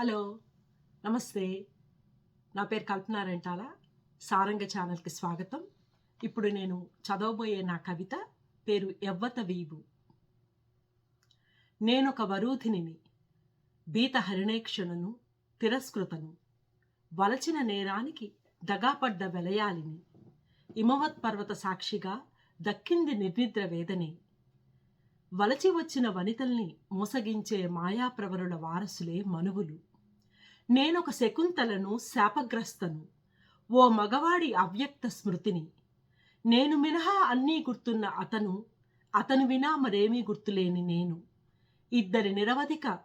Hello నమస్తే. నా పేరు కల్పన రెంటాల సారంగ ఛానల్కి స్వాగతం. ఇప్పుడు నేను చదవబోయే నా కవిత పేరు ఎవ్వత వీవు. నేనొక వరూధినిని బీత హరిణేక్షణను తిరస్కృతను వలచిన నేరానికి దగాపడ్డ వెలయాలిని ఇమవత్ పర్వత సాక్షిగా దక్కింది నిర్నిద్ర వేదనే. వలచి వచ్చిన వనితల్ని మోసగించే మాయాప్రవరుల వారసులే మనువులు. నేనొక శకుంతలను శాపగ్రస్తను ఓ మగవాడి అవ్యక్త స్మృతిని. నేను మినహా అన్నీ గుర్తున్న అతను అతను వినా మరేమీ గుర్తులేని నేను. ఇద్దరి నిరవధిక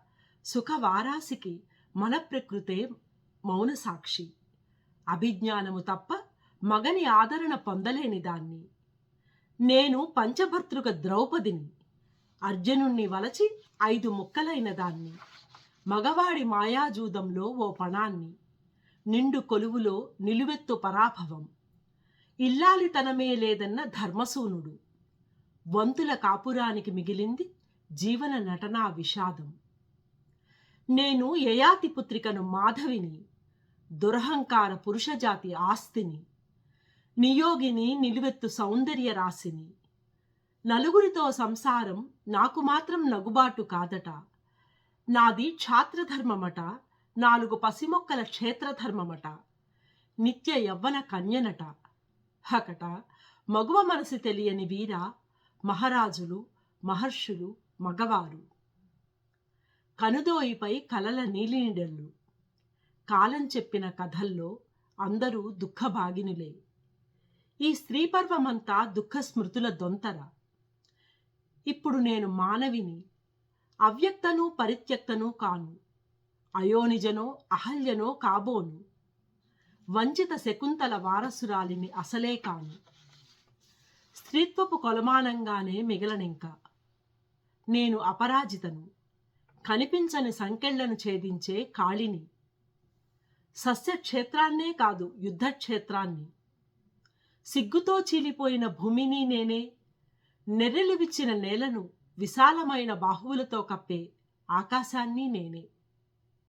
సుఖవారాసికి మన ప్రకృతే మౌన సాక్షి అభిజ్ఞానము తప్ప మగని ఆదరణ పొందలేని దాన్ని. నేను పంచభర్తృక ద్రౌపదిని అర్జునుణ్ణి వలచి ఐదు ముక్కలైన దాన్ని. మగవాడి మాయాజూదంలో ఓ పణాన్ని నిండు కొలువులో నిలువెత్తు పరాభవం. ఇల్లాలితనమే లేదన్న ధర్మసూనుడు వంతుల కాపురానికి మిగిలింది జీవన నటనా విషాదం. నేను యయాతి పుత్రికను మాధవిని దురహంకార పురుషజాతి ఆస్తిని నియోగిని నిలువెత్తు సౌందర్య రాశిని. నలుగురితో సంసారం నాకు మాత్రం నగుబాటు కాదట. నాది ఛాత్రధర్మమట నాలుగు పసిమొక్కల క్షేత్రధర్మమట నిత్య యవ్వన కన్యనట. హకట మగువ మనసు తెలియని వీర మహారాజులు మహర్షులు మగవారు. కనుదోయిపై కలల నీలినిడెళ్ళు. కాలం చెప్పిన కథల్లో అందరూ దుఃఖభాగినులే. ఈ స్త్రీపర్వమంతా దుఃఖ స్మృతుల దొంతర. ఇప్పుడు నేను మానవిని అవ్యక్తను పరిత్యక్తను కాను. అయోనిజనో అహల్యనో కాబోను. వంచిత శకుంతల వారసురాలిని అసలే కాను. స్త్రీత్వపు కొలమానంగానే మిగలనింక. నేను అపరాజితను. కనిపించని సంకెళ్ళను ఛేదించే కాళిని. సస్యక్షేత్రాన్నే కాదు యుద్ధక్షేత్రాన్ని. సిగ్గుతో చీలిపోయిన భూమిని నేనే. నెర్రెలివిచ్చిన నేలను విశాలమైన బాహువులతో కప్పే ఆకాశాన్ని నేనే.